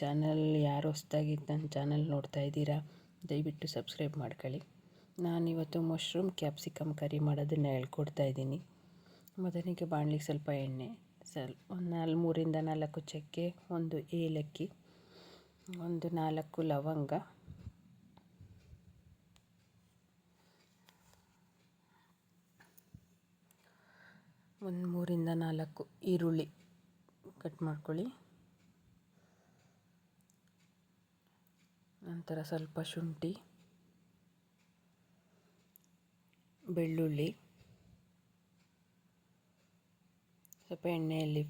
Channel, ಯಾರು ಹೊಸ್ದಾಗಿ ನನ್ನ ಚಾನಲ್ ನೋಡ್ತಾ ಇದ್ದೀರಾ, ದಯವಿಟ್ಟು ಸಬ್ಸ್ಕ್ರೈಬ್ ಮಾಡ್ಕೊಳ್ಳಿ. ನಾನಿವತ್ತು ಮಶ್ರೂಮ್ ಕ್ಯಾಪ್ಸಿಕಮ್ ಕರಿ ಮಾಡೋದನ್ನು ಹೇಳ್ಕೊಡ್ತಾ ಇದ್ದೀನಿ. ಮೊದಲಿಗೆ ಬಾಣಲಿಗೆ ಸ್ವಲ್ಪ ಎಣ್ಣೆ ಸ್ವಲ್ಪ ಒಂದು ನಾಲ್ಕು ಮೂರಿಂದ ನಾಲ್ಕು ಚಕ್ಕೆ ಒಂದು ಏಲಕ್ಕಿ, ಒಂದು ನಾಲ್ಕು ಲವಂಗ, ಒಂದು ಮೂರಿಂದ ನಾಲ್ಕು ಈರುಳ್ಳಿ ಕಟ್ ಮಾಡ್ಕೊಳ್ಳಿ. ನಂತರ ಸ್ವಲ್ಪ ಶುಂಠಿ ಬೆಳ್ಳುಳ್ಳಿ ಸ್ವಲ್ಪ ಎಣ್ಣೆಯಲ್ಲಿ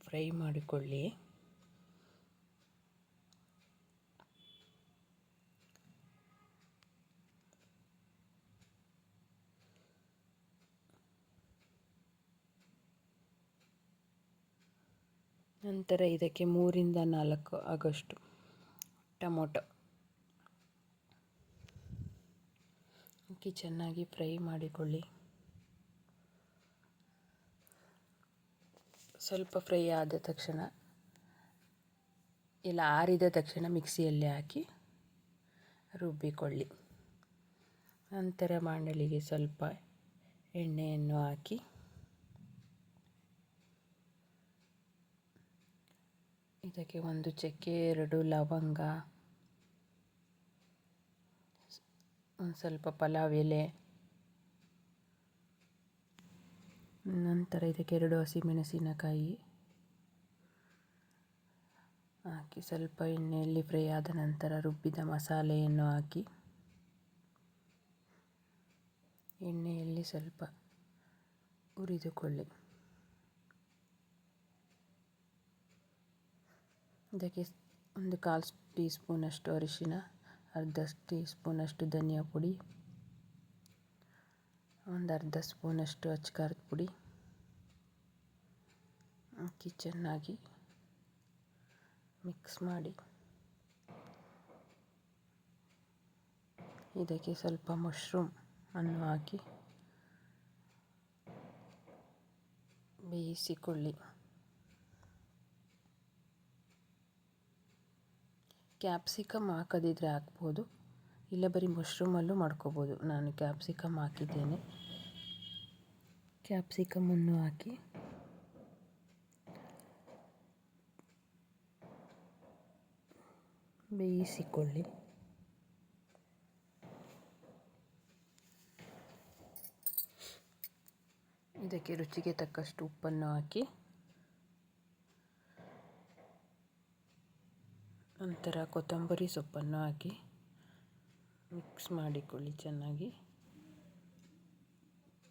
ಫ್ರೈ ಮಾಡಿಕೊಳ್ಳಿ. ನಂತರ ಇದಕ್ಕೆ ಮೂರಿಂದ ನಾಲ್ಕು ಆಗಸ್ಟು ಟೊಮೊಟೊ. ಹಾಕಿ ಚೆನ್ನಾಗಿ ಫ್ರೈ ಮಾಡಿಕೊಳ್ಳಿ. ಸ್ವಲ್ಪ ಫ್ರೈ ಆದ ತಕ್ಷಣ, ಇಲ್ಲ ಆರಿದ ತಕ್ಷಣ ಮಿಕ್ಸಿಯಲ್ಲಿ ಹಾಕಿ ರುಬ್ಬಿಕೊಳ್ಳಿ. ನಂತರ ಬಾಣಲಿಗೆ ಸ್ವಲ್ಪ ಎಣ್ಣೆಯನ್ನು ಹಾಕಿ, ಇದಕ್ಕೆ ಒಂದು ಚಕ್ಕೆ, ಎರಡು ಲವಂಗ ಒಂದು ಸ್ವಲ್ಪ ಪಲಾವ್, ಎಲೆ. ನಂತರ ಇದಕ್ಕೆ ಎರಡು ಹಸಿಮೆಣಸಿನಕಾಯಿ. ಹಾಕಿ ಸ್ವಲ್ಪ ಎಣ್ಣೆಯಲ್ಲಿ ಫ್ರೈ ಆದ ನಂತರ ರುಬ್ಬಿದ ಮಸಾಲೆಯನ್ನು ಹಾಕಿ. ಎಣ್ಣೆಯಲ್ಲಿ ಸ್ವಲ್ಪ ಹುರಿದುಕೊಳ್ಳಿ. ಇದಕ್ಕೆ ಒಂದು ಕಾಲು ಟೀ ಸ್ಪೂನಷ್ಟು ಅರಿಶಿನ. ಅರ್ಧ ಟೀ ಸ್ಪೂನಷ್ಟು ಧನಿಯಾ ಪುಡಿ, ಒಂದು ಅರ್ಧ ಸ್ಪೂನಷ್ಟು ಅಚ್ಕಾರದ ಪುಡಿ. ಹಾಕಿ ಚೆನ್ನಾಗಿ ಮಿಕ್ಸ್ ಮಾಡಿ. ಇದಕ್ಕೆ ಸ್ವಲ್ಪ ಮಶ್ರೂಮ್ ಅನ್ನು ಹಾಕಿ ಬೇಯಿಸಿಕೊಳ್ಳಿ. ಕ್ಯಾಪ್ಸಿಕಮ್ ಹಾಕದಿದ್ರೆ ಹಾಕ್ಬೋದು. ಇಲ್ಲ ಬರೀ ಮಶ್ರೂಮಲ್ಲೂ ಮಾಡ್ಕೋಬೋದು. ನಾನು ಕ್ಯಾಪ್ಸಿಕಮ್ ಹಾಕಿದ್ದೇನೆ. ಕ್ಯಾಪ್ಸಿಕಮನ್ನು ಹಾಕಿ. ಬೇಯಿಸಿಕೊಳ್ಳಿ. ಇದಕ್ಕೆ ರುಚಿಗೆ ತಕ್ಕಷ್ಟು ಉಪ್ಪನ್ನು ಹಾಕಿ. ನಂತರ ಕೊತ್ತಂಬರಿ ಸೊಪ್ಪನ್ನು ಹಾಕಿ ಮಿಕ್ಸ್ ಮಾಡಿಕೊಳ್ಳಿ ಚೆನ್ನಾಗಿ.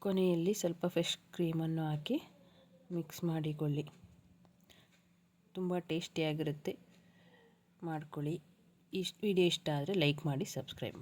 ಕೊನೆಯಲ್ಲಿ ಸ್ವಲ್ಪ ಫ್ರೆಶ್ ಕ್ರೀಮನ್ನು ಹಾಕಿ ಮಿಕ್ಸ್ ಮಾಡಿಕೊಳ್ಳಿ. ತುಂಬ ಟೇಸ್ಟಿಯಾಗಿರುತ್ತೆ ಮಾಡ್ಕೊಳ್ಳಿ. ಇಷ್ಟು ವಿಡಿಯೋ ಇಷ್ಟ ಆದರೆ ಲೈಕ್ ಮಾಡಿ ಸಬ್ಸ್ಕ್ರೈಬ್ ಮಾಡಿ.